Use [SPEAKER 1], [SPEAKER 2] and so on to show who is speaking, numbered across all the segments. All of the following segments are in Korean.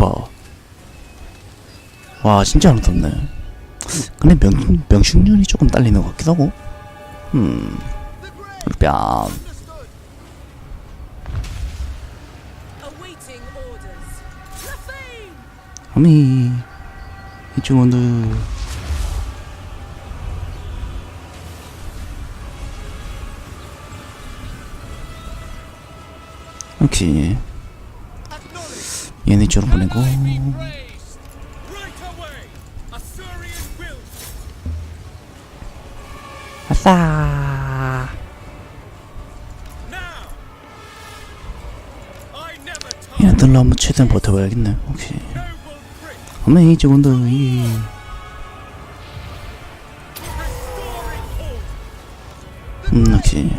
[SPEAKER 1] 봐. 와, 진짜 안 떴네. 근데 명, 명중률이 조금 딸리는 것 같기도 하고. 음. 뺨. 아미. 이쪽 원드. 오케이. 얘네 쪽으로 보내고. 아싸. 얘네들로 한번 최대한 버텨봐야겠네. 오케이.
[SPEAKER 2] noble prince
[SPEAKER 1] 아미 이쪽 원드. 이.
[SPEAKER 2] restoring order.
[SPEAKER 1] 음, 오케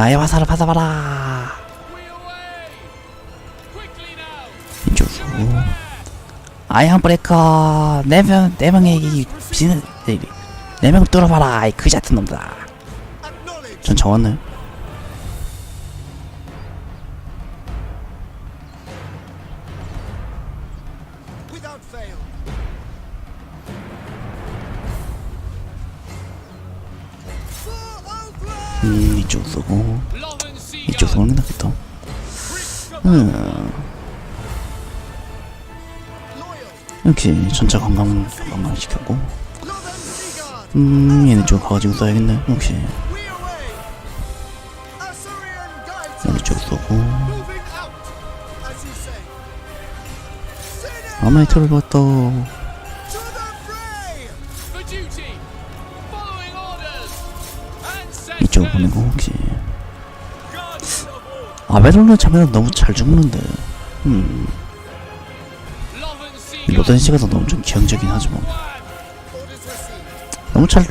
[SPEAKER 1] 나의 화살을 받아봐라. 이쪽으로. 아이언 브레이커 네 명, 네 명의 이 비는 네 명을 뚫어봐라 이 그지 같은 놈들아 전 정왔네 이렇게 전차 관광
[SPEAKER 3] Northern Seaguard.
[SPEAKER 1] 음 얘네 쪽 가가지고.
[SPEAKER 3] Assyrian guides
[SPEAKER 1] 얘네. 쪽 쏘고.
[SPEAKER 3] Sinner
[SPEAKER 1] 아마이트를 봤다 이쪽. 보내고
[SPEAKER 2] order.
[SPEAKER 1] 아베론은 참여는 너무 잘 죽는데 음. 로덴 씨가 더 너무 좀
[SPEAKER 2] One.
[SPEAKER 3] Orders received.
[SPEAKER 1] 너무 잘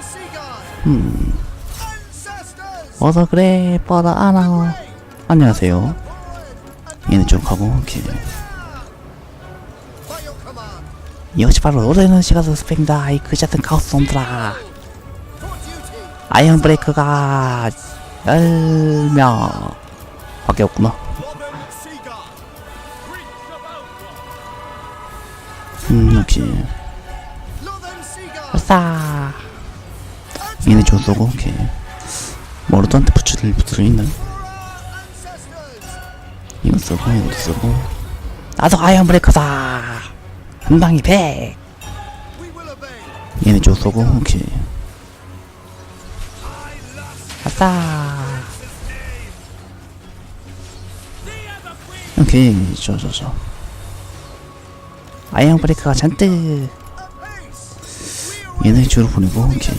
[SPEAKER 3] Seaguard.
[SPEAKER 1] 음! 어서 그래 뻗어 안아! 안녕하세요 얘네 쪽 가고 오케이. 이것이 바로 로데는 시가서 스펙이다 이 그지 같은 카오스 놈들아. 아이언 브레이크가 열명 밖에 없구나 음
[SPEAKER 3] Seaguard.
[SPEAKER 1] 아싸. 얘네 쪽 쏘고 오케이. 모르도한테 붙일 붙을
[SPEAKER 3] ancestors.
[SPEAKER 1] 이거 쏘고 이것도 쏘고. 나도 아이언 100
[SPEAKER 3] We will obey.
[SPEAKER 1] 얘네 쪽 쏘고 오케이. 아싸. 오케이 저저저 아이언 브레이크가 잔뜩 얘네 쪽으로 보내고 오케이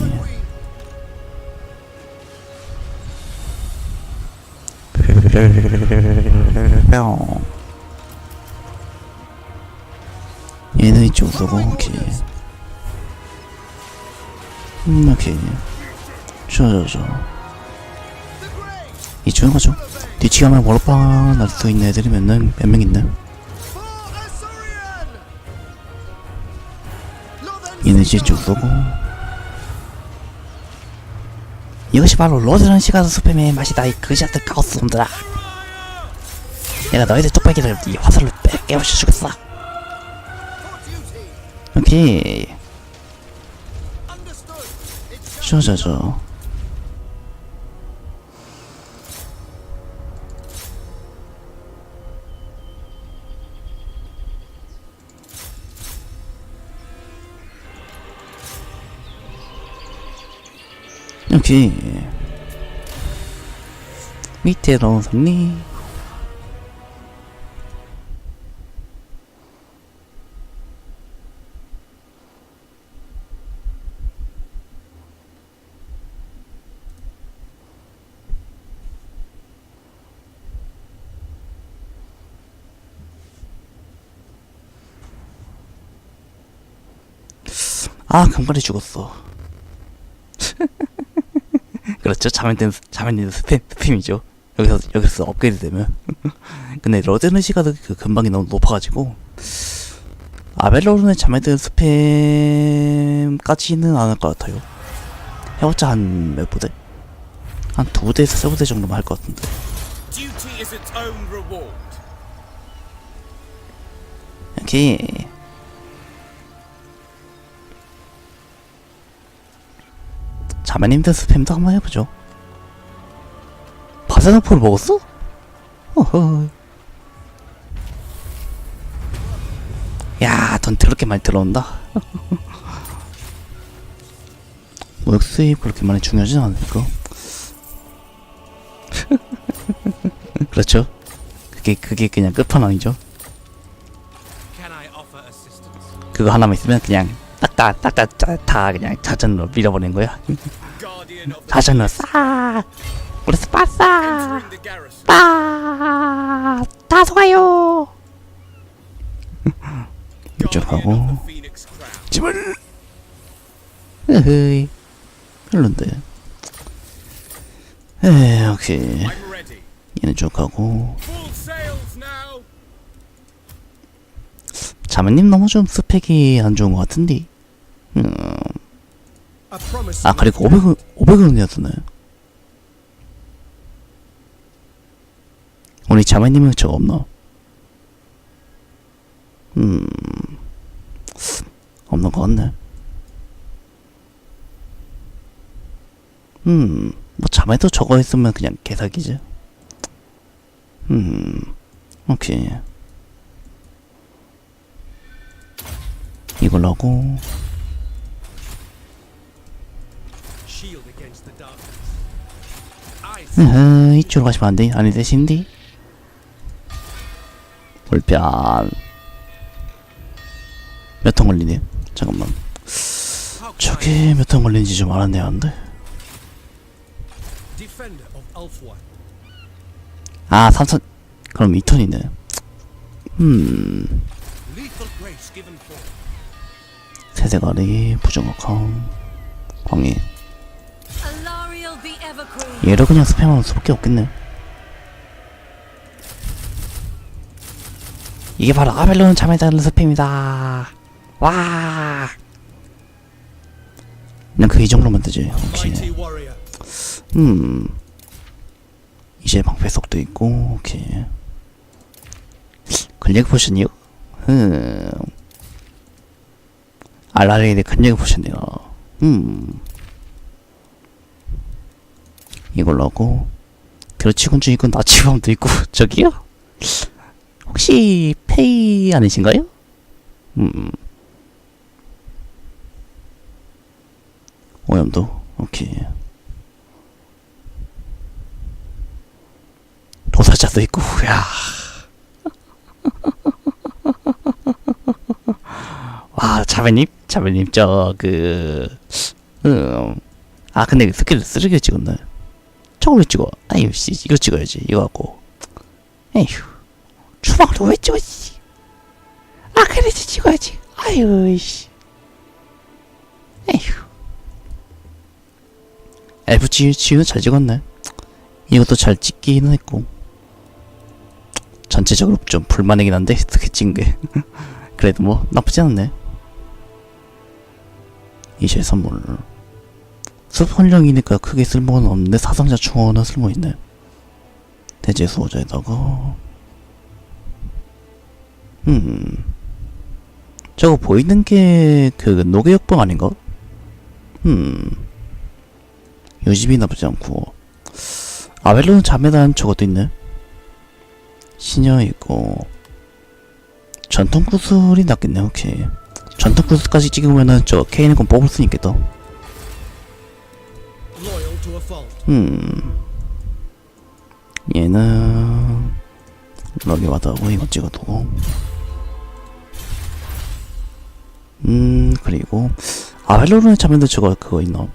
[SPEAKER 1] 뿅 얘는 이쪽 쏘고 오케이 음 오케이 저저저
[SPEAKER 3] The great.
[SPEAKER 1] 이쪽에 가죠. 뒤치 가면 멀어빵 날수 있는 애들이 몇명 몇명 있네 이제 이쪽 쏘고. 이것이 바로 로드런 시가드 스팸의 맛이다 이 그지같은 카오스 놈들아 내가 너희들 뚝배기를 이 화살로 빼- 깨부셔 주겠어. 오케이. 저저저 오케이 밑에로 승리 아 강발이 죽었어 그렇죠. 자면된 자면된 스팸 스팸이죠. 여기서 여기서 업그레이드 되면. 근데 러데르시가 그 근방이 너무 높아가지고. 아벨로르의 자면된 스팸까지는 안 할 것 같아요. 해봤자 한 몇 부대? 한 두 대에서 세 부대 정도만 할 것 같은데.
[SPEAKER 2] Its
[SPEAKER 1] 자매님들 스팸도 한번 해보죠. 바사노포를 먹었어? 어허. 야, 돈 더럽게 많이 들어온다. 모욕 수입 그렇게 많이 중요하진 않으니까. 그렇죠. 그게 그게 그냥 끝판왕이죠. 그거 하나만 있으면 그냥 딱딱 딱딱 다 그냥 자전으로 밀어버리는 거야. 자전으로 싹. 그래서 빠싸.
[SPEAKER 2] entering the garrison.
[SPEAKER 1] 빠. 다 속아요.
[SPEAKER 2] Guardian
[SPEAKER 1] 하고.
[SPEAKER 2] of the Phoenix Crown.
[SPEAKER 1] 집을. 으흐이. 별론데. 에
[SPEAKER 2] ready.
[SPEAKER 1] 얘는
[SPEAKER 2] now.
[SPEAKER 1] 자매님 너무 좀 스펙이 안 좋은 것 같은데. 음. 아 그리고 500원 500원이었잖아요. 우리 자매님은 저거 없나? 음 없는 것 같네. 음 뭐 자매도 저거 있으면 그냥 개사기지. 음 오케이 이걸로 하고 으흐, 이쪽으로 가시면 안 돼. 아니, 되신디? 불편. 몇통 걸리네? 잠깐만. 저게 몇통 걸리는지 좀 알아내야 하는데.
[SPEAKER 2] defender of Ulfwine.
[SPEAKER 1] 아, 3천. 그럼 2톤이네. 음. 세대가리, 부정확함, 광희. 얘를 그냥 스팸하면 수밖에 없겠네. 이게 바로 아벨론 잠에다는 스팸이다. 와. 그냥 그 이 정도면 되지. 오케이. 음. 이제 방패 속도 있고, 오케이. 근력 포션이요? 흠. 알라레이드 근력 포션이요. 음. 이걸로 하고, 드러치군주 있고, 나치범도 있고, 저기요? 혹시, 페이 아니신가요? 음. 오염도, 오케이. 도사자도 있고, 야. 와, 자매님? 자매님, 저, 그, 음. 아, 근데 그 스킬 쓰레기 찍었네. 저걸 왜 찍어? 아유, 씨, 이거 찍어야지. 이거 갖고. 에휴. 주방도 왜 찍어, 씨. 아, 그래도 찍어야지. 아유, 씨. 에휴. 엘프 지우, 지우 잘 찍었네. 이것도 잘 찍기는 했고. 전체적으로 좀 불만이긴 한데, 어떻게 찍은 게. 그래도 뭐, 나쁘지 않네. 이제 선물. 습훈령이니까 크게 쓸모는 없는데, 사상자 충원은 쓸모있네. 대제 수호자에다가. 음. 저거 보이는 게, 그, 노계역방 아닌가? 음. 요집이 나쁘지 않고. 아벨론 자매단 저것도 있네. 시녀 있고 전통 구슬이 낫겠네. 오케이. 전통 구슬까지 찍으면은 저 케인의 건 뽑을 수 있겠다. 음. 얘는 여기 와다고 이거 찍어두고. 음 그리고 아벨론의 자매도 저거 그거 있나?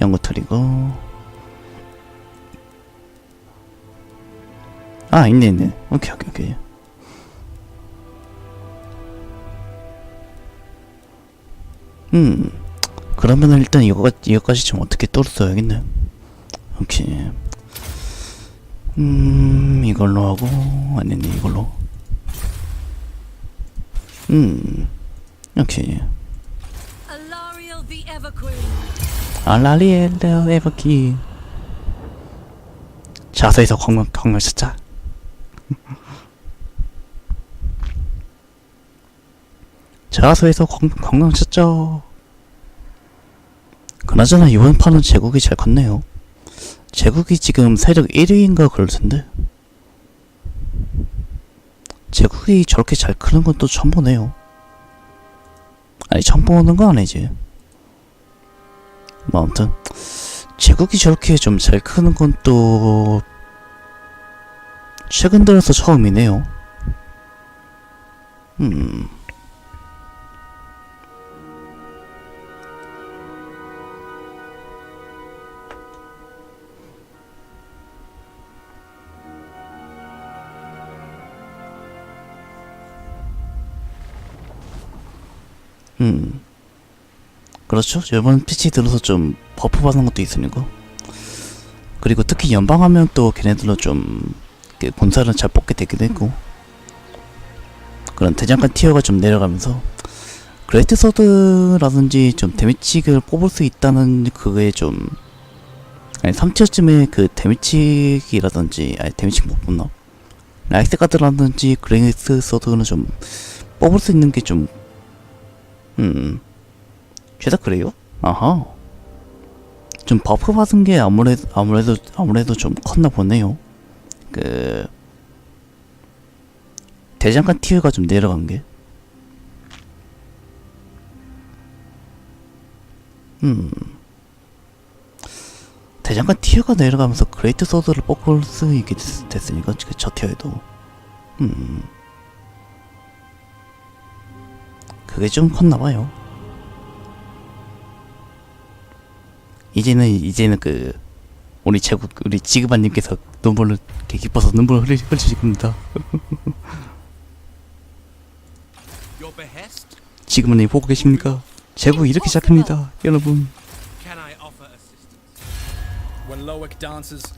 [SPEAKER 1] 연구 트리거 아 있네 있네 오케이 오케이 오케이 음. 그러면은 일단 이거 이거까지 좀 어떻게 뚫어야겠네 오케이. 음 이걸로 하고 아니네 이걸로. 음. 오케이.
[SPEAKER 4] Everqueen.
[SPEAKER 1] 알라리엘레 에버키. 자서에서 광명 광명 찾자. 자서에서 광, 광명 찾자 그나저나 이번 판은 제국이 잘 컸네요. 제국이 지금 세력 1위인가 그럴 텐데. 제국이 저렇게 잘 크는 건 또 처음 보네요. 아니 처음 보는 건 아니지. 뭐 아무튼. 제국이 저렇게 좀 잘 크는 건 또 최근 들어서 처음이네요. 음. 음. 그렇죠. 이번 PC 들어서 좀 버프 받는 것도 있으니까. 그리고 특히 연방하면 또 걔네들로 좀그 본사를 잘 뽑게 되기도 했고. 그런 대장간 티어가 좀 내려가면서 그레이트 서드라든지 좀 데미치를 뽑을 수 있다는 그게 좀 아니 3티어쯤에 그 데미치기라든지 아니 데미치 못 뽑나 라이스 카드라든지 그레이트 서드는 좀 뽑을 수 있는 게 좀 음 죄다 그래요? 아하. 좀 버프 받은 게 아무래도 아무래도 아무래도 좀 컸나 보네요. 그 대장간 티어가 좀 내려간 게. 음. 대장간 티어가 내려가면서 그레이트 소드를 뽑을 수 있게 됐, 됐으니까 그 저 티어에도. 음. 그게 좀 컸나 봐요. 이제는 이제는 그 우리 제국 우리 지그반님께서 눈물을 이렇게 기뻐서 눈물을 흘리, 흘리실 겁니다. 지그반님 보고 계십니까? 제국 이렇게 시작합니다, 여러분.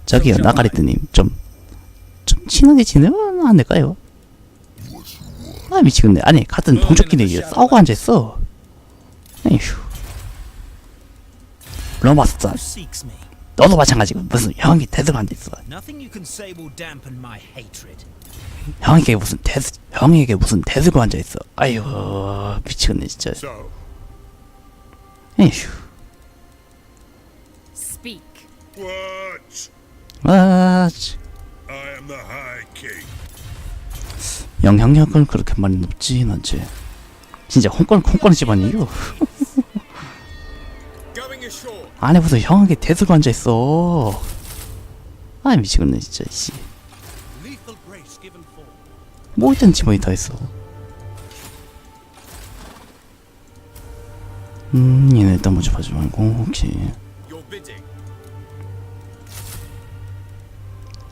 [SPEAKER 1] 저기요 나가리트님 좀 좀 친하게 지내면 안 될까요? 아 미치겠네. 아니 같은 동족끼리 싸우고 앉아 있어. 에휴. 로마스터. 너도 마찬가지고 무슨 형이 대들고 앉아 있어.
[SPEAKER 5] Nothing you can say will dampen my hatred.
[SPEAKER 1] 형에게 무슨 대 형에게 무슨 대들고 앉아 있어. 아유 미치겠네 진짜. 에휴.
[SPEAKER 4] Speak.
[SPEAKER 6] What?
[SPEAKER 1] 아, 치.
[SPEAKER 6] I am the High King.
[SPEAKER 1] 영향력은 그렇게 많이 높진 않지. 진짜 홍권 홍권 집안이요.
[SPEAKER 2] Going ashore.
[SPEAKER 1] 안에 무슨 형에게 대들고 앉아 있어. 아 미치겠네 진짜 씨.
[SPEAKER 2] Lethal grace given forth.
[SPEAKER 1] 뭐 있던 집안이 다 있어. 음 얘네 일단 먼저 봐지 말고 혹시
[SPEAKER 2] Your bidding.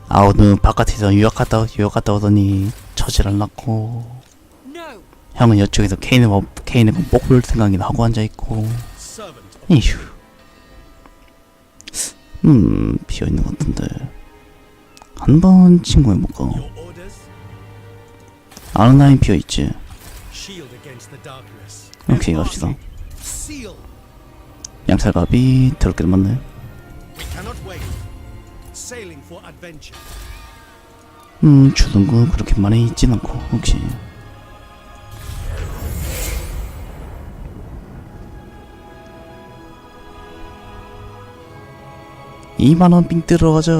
[SPEAKER 1] 아우는 바깥에서 유학 갔다 유학 갔다 오더니 처지를 낳고. 형은 이쪽에서 케인을 뭐 케인을 목볼 생각이나 하고 앉아 있고.
[SPEAKER 2] Servant of
[SPEAKER 1] 이휴. 음 비어 있는 것 같은데. 한 번 친구 해볼까
[SPEAKER 2] your orders.
[SPEAKER 1] 아는 라인 비어 있지?
[SPEAKER 2] Shield against the darkness.
[SPEAKER 1] 오케이 갑시다. 양살갑이 더럽게 맞네 음 주둔군 그렇게 많이 있진 않고 혹시. 이만원삥 들어가자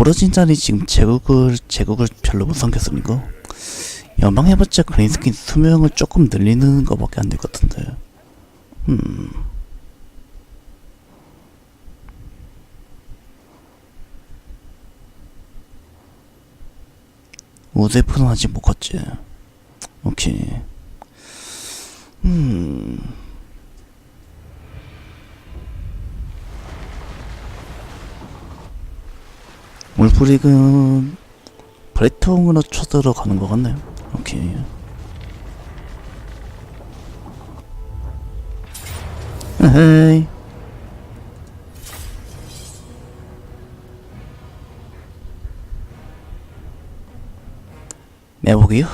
[SPEAKER 1] 구부러진 자리 지금 제국을 제국을 별로 못 삼켰으니까? 연방 해봤자 그레인스킨 수명을 조금 늘리는 거밖에 안 될 것 같은데. 음. 우대프는 아직 못 갔지. 오케이. 음 울프릭은 브레통으로 쳐들어가는 것 같네요 오케이 헤이. 매복이요?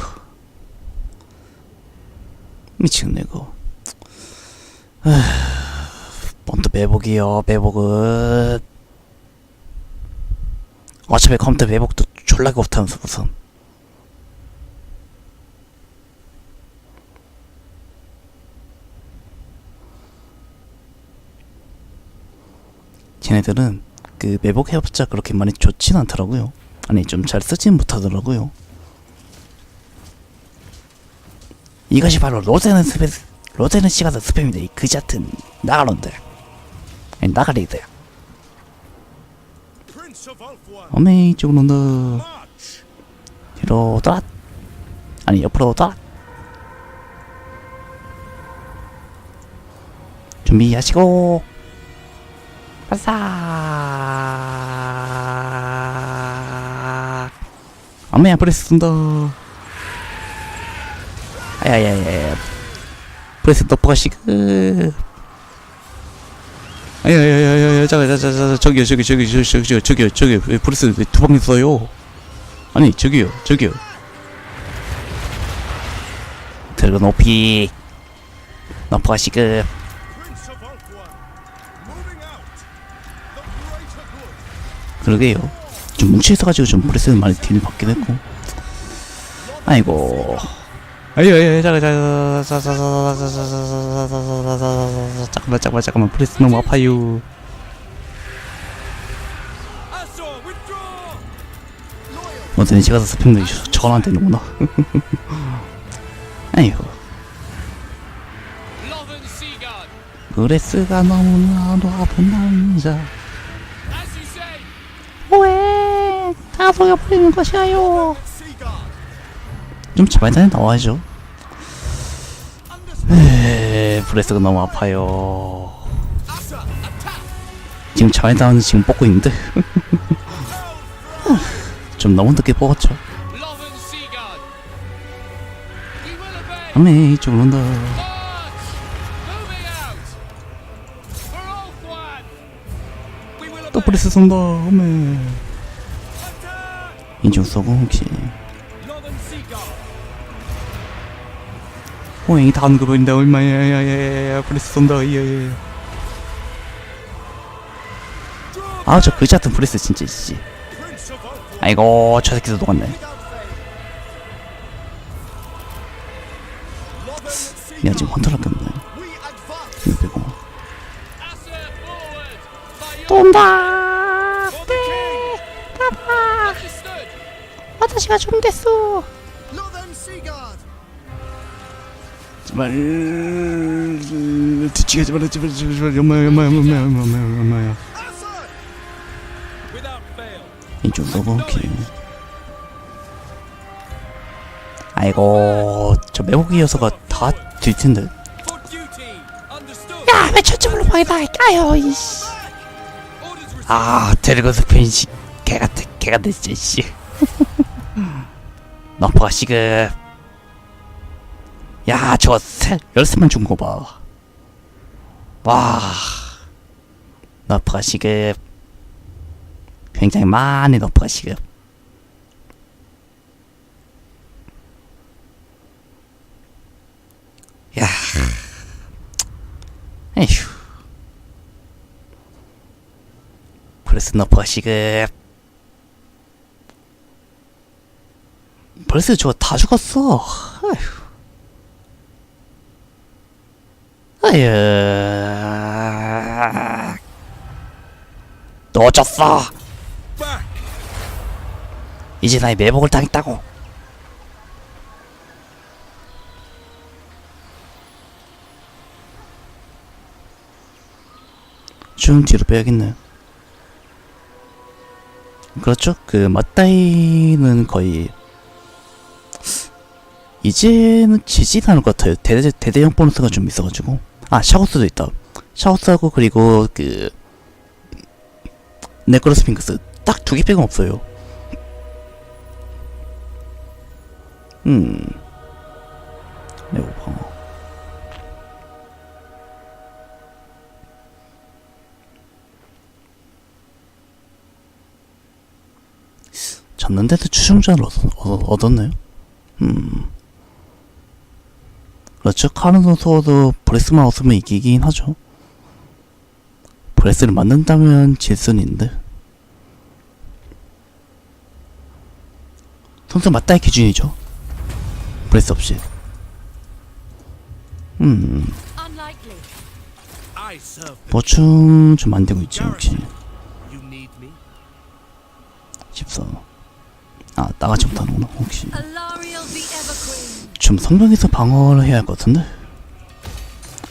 [SPEAKER 1] 미치겠네 이거 에휴, 뭔또 매복이요 매복은 어차피 컴퓨터 매복도 졸라게 못하면서 무슨. 쟤네들은 그 매복 해봤자 그렇게 많이 좋진 않더라고요. 아니 좀 잘 쓰진 못하더라고요. 이것이 바로 로제는 스페 로제는 시가서 스팸이다. 이 그지 같은 나가론들. 나가리들 어메 이쪽으로 온다! 뒤로 따라. 아니 옆으로 따라. 준비하시고. 바싹 어메야 브레스 쏜다. 아야야야야 브레스 너프가 아 야야야야 잠깐 잠깐 잠깐 저기요 저기 저기 저기 저기 저기요 저기 왜 브레스 왜두방 있어요? 아니 저기요 저기요. 들어 높이.
[SPEAKER 2] good!
[SPEAKER 1] 그러게요. 좀 뭉쳐있어가지고 좀 브레스는 많이 딜을 받긴 했고. 아이고 아유 잠깐 잠깐 잠깐만 잠깐만 잠깐만 브레스 너무 아파요
[SPEAKER 2] Asor, withdraw!
[SPEAKER 1] 어떤 시가서 스팸도 전안 되는구나 아이고. 브레스가 너무나도 아픈 남자. 왜 다 속여버리는 것이야요! 좀 제발단에 나와야죠 에 브레스가 너무 아파요 지금 자회단은 지금 뽑고 있는데 좀 너무 늦게 뽑았죠. 아메 이쪽으로 온다 또. 브레스 쏜다 아메 이쪽 쏘고
[SPEAKER 7] Lothern
[SPEAKER 1] 거 보인다 얼마야 야야야야 브레스 쏜다 예예 아저 그지 같은 브레스 진짜
[SPEAKER 2] Ulfwan,
[SPEAKER 1] 아이고 저 새끼도 녹았네 내가 지금
[SPEAKER 2] advance!
[SPEAKER 1] 이거 빼고
[SPEAKER 2] the king!
[SPEAKER 7] understood.
[SPEAKER 1] 아저씨가 제발 뒤치게 제발 제발 제발 엄마야 엄마야
[SPEAKER 2] Asor!
[SPEAKER 7] Without fail.
[SPEAKER 1] 이쪽 오케이 아이고 저 매복이 녀석가 다.
[SPEAKER 7] Understood.
[SPEAKER 1] 야왜 저쪽으로 아유 이씨. 아 데리고서 펜시 개같아 개같아 진짜 씨 너퍼가 시급 야 저거 세 열쇠만 준 거 봐 와 너퍼가 시급. 굉장히 많이 너퍼가 시급. 야 에휴. 브레스 너퍼가 시급. 브레스 저거 다 죽었어. 아휴 졌어.
[SPEAKER 2] Back!
[SPEAKER 1] 이제 나의 매복을 당했다고. 좀 뒤로 빼야겠네. 그렇죠? 그 맞다이는 거의 이제는 지지가 않을 것 같아요. 대대, 대대형 보너스가 좀 있어가지고 아 샤고스도 있다 샤고스하고 그리고 그 네크로스핑크스 딱 두 개 빼고 없어요 음. 매우 방어. 졌는데도 추종자를 얻, 얻, 얻었나요? 음. 그렇죠. 카른 선수도 브레스만 없으면 이기긴 하죠. 브레스를 맞는다면 질 수는 있는데. 선수 맞다의 기준이죠. 브레스 없이. 음. 보충 좀 안 되고 있지,
[SPEAKER 2] me.
[SPEAKER 1] 14. 아, 나가지 못하는구나, 혹시. 좀 성벽에서 방어를 해야 할 것 같은데?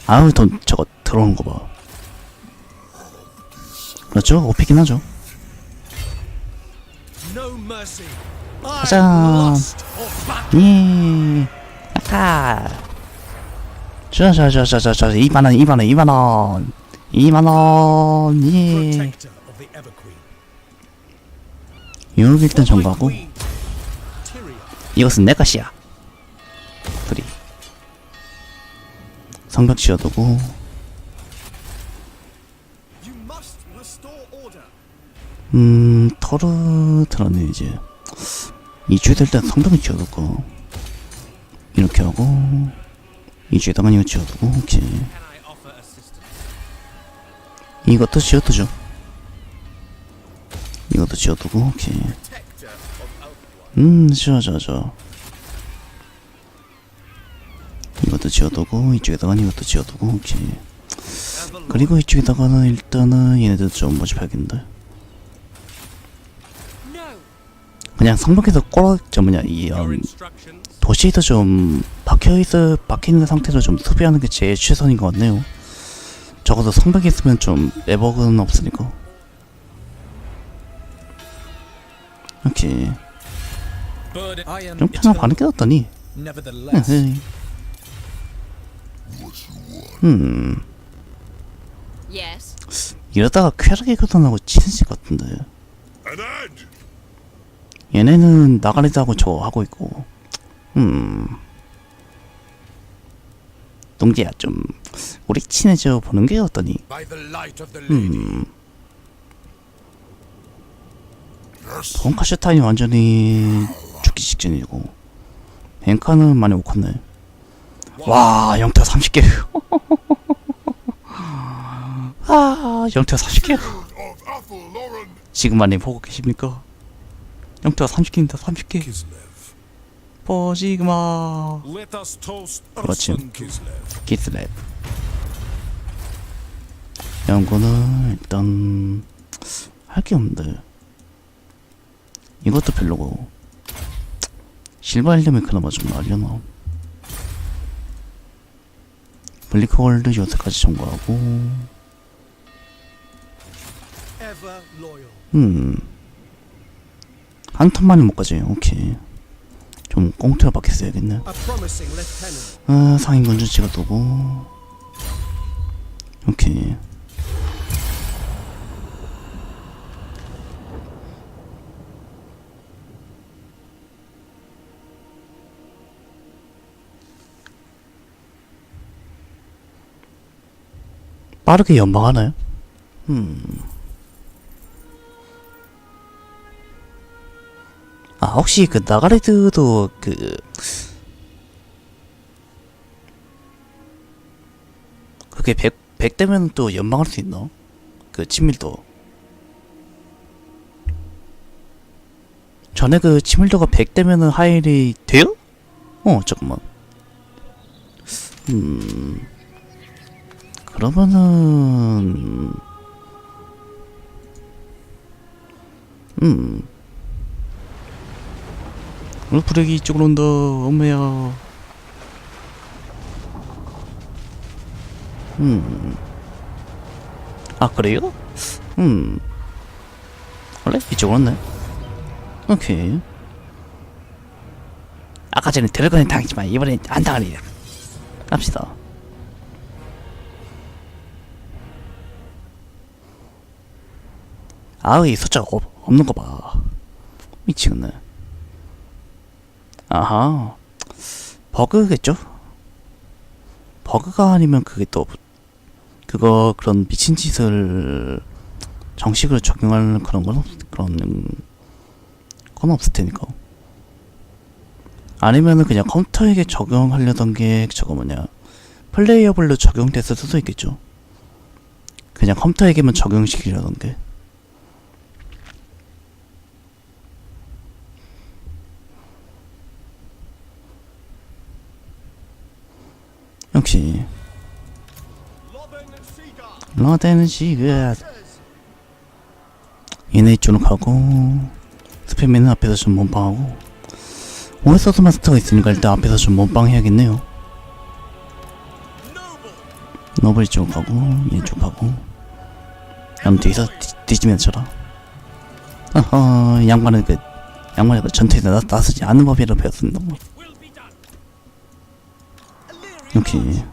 [SPEAKER 1] 아우, 돈, 저거 들어오는 거 봐. 그렇죠? 오피긴 하죠. 가자. 예. 아까. 저, 2만원, 2만원, 2만원. 2만원, 예. 여기 일단.
[SPEAKER 2] Tyrion.
[SPEAKER 1] 이것은 내 것이야. 성벽 지어두고. 음, 터르트라는 이제 이주에 될때 성벽을 지어두고 이렇게 하고 이주에다가 이거 지어두고 오케이? 이것도 지어두죠 이것도 지어두고 오케이. 음 좋아 좋아 좋아 이것도 지어두고 이쪽에다가 이것도 지어두고 오케이. 그리고 이쪽에다가는 일단은 얘네들 좀 모집해야겠는데
[SPEAKER 4] No.
[SPEAKER 1] 그냥 성벽에서 꼬라 저 뭐냐 이 음? 도시에도 좀 박혀있어 박혀있는 상태로 좀 수비하는 게 제일 최선인 것 같네요. 적어도 성벽에 있으면 좀 매복은 없으니까.
[SPEAKER 5] am
[SPEAKER 1] 좀 편한 반응 깨졌더니.
[SPEAKER 5] Nevertheless,
[SPEAKER 1] 에헤이. 음
[SPEAKER 4] Yes.
[SPEAKER 1] 이러다가 쾌락의 교전하고 치는 것 같은데. 얘네는 나가리도 하고 저 하고 있고. 음. 동지야 좀 우리 친해져 보는 게 어떠니? 음. 돈카슈타이 완전히 죽기 직전이고 뱅카는 많이 못 컸네 와 영태 30개 아 영태 30개
[SPEAKER 6] Of Athel Lauren.
[SPEAKER 1] 지금 많이 보고 계십니까? 영태가 30개입니다 30개
[SPEAKER 2] Kislev.
[SPEAKER 1] 버지그마 그렇지. 기스랩 연구는 일단 할 게 없는데 이것도 별로고 실버 일렘이 그나마 좀 나려나 블리크 월드 요새까지
[SPEAKER 3] loyal.
[SPEAKER 1] 음한 턴만이 못 가지 오케이. 좀 꽁트를
[SPEAKER 3] lieutenant.
[SPEAKER 1] 아, 상인 건조 찍어두고. 오케이 빠르게 연방하나요? 음. 아 혹시 그 나가레드도 그 그게 100, 100 되면 또 연방할 수 있나? 그 친밀도 전에 그 친밀도가 100 되면은 하일이 돼요? 어 잠깐만 음 그러면은 음 어, 브레이크 이쪽으로 온다 엄마야 음. 아, 그래요? 음. 원래 이쪽으로 왔네. 오케이. 아까 전에 드래곤에 당했지만 이번엔 안 당하리라. 갑시다. 아우, 이 숫자가 없, 없는 거 봐. 미치겠네. 아하. 버그겠죠? 버그가 아니면 그게 또 그거 그런 미친 짓을 정식으로 적용할 그런 건 없, 그런 건 없을 테니까 아니면은 그냥 컴퓨터에게 적용하려던 게 저거 뭐냐 플레이어블로 적용됐을 수도 있겠죠. 그냥 컴퓨터에게만 적용시키려던 게. 역시. 러데는 지금 얘네 이쪽으로 가고 스팸맨은 앞에서 좀 몸빵하고 오에서드 마스터가 있으니까 일단 앞에서 좀 몸빵 해야겠네요. 노블 이쪽 가고 얘 이쪽 가고. 양 뒤에서 뒤- 뒤지면서 쳐라. 어허 양반은 그 양반은 그 전투에서 나, 나서지 않는 법이라고 배웠습니다
[SPEAKER 2] Seagull.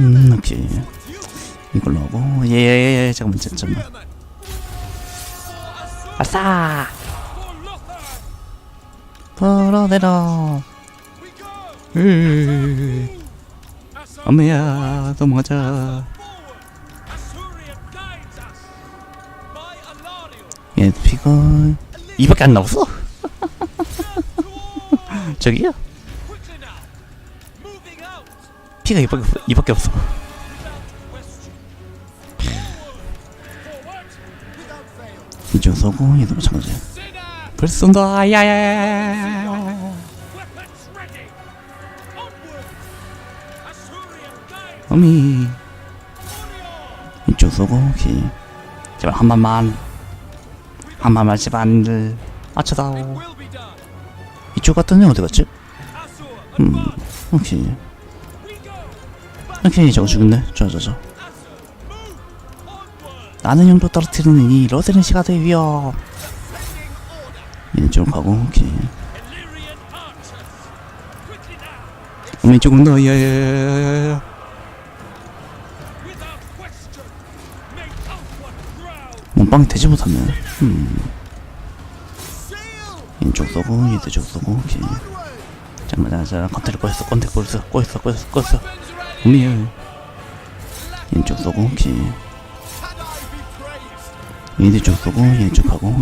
[SPEAKER 1] 음 역시 이걸로 하고. 예예 예 잠깐만 잠깐만. 아싸! 벌어내라. 으 엄매야 넘어가자. 얘 피가 이밖에 안 남았어 저기요. 피가 이밖에 이밖에 없어 이쪽 서고 얘도 마찬가지 벌써 쏜다. 어미 이쪽 서고 오케이 제발 한 번만 한 번만 제발 맞춰다오. 이쪽 갔더니 어디 갔지? 음. 오케이. 오케이 저거 죽였네 좋아 좋아 좋아. 나는 형도 떨어뜨리는 이 러셀은 시가대 위협 이쪽 가고 오케이 더 야야 야야야야
[SPEAKER 7] Without question. Make outward proud.
[SPEAKER 1] 몸빵이 되지 못하네 음 이쪽 쏘고 얘도 쪽 쏘고 오케이 잠깐만 자 컨트롤 꺼있어 컨트롤 꺼있어 꺼있어
[SPEAKER 7] Weapons ready.
[SPEAKER 1] 어미 이쪽 쏘고 오케이
[SPEAKER 2] Had I be praised.
[SPEAKER 1] 얘도 쪽 쏘고 가고 오케이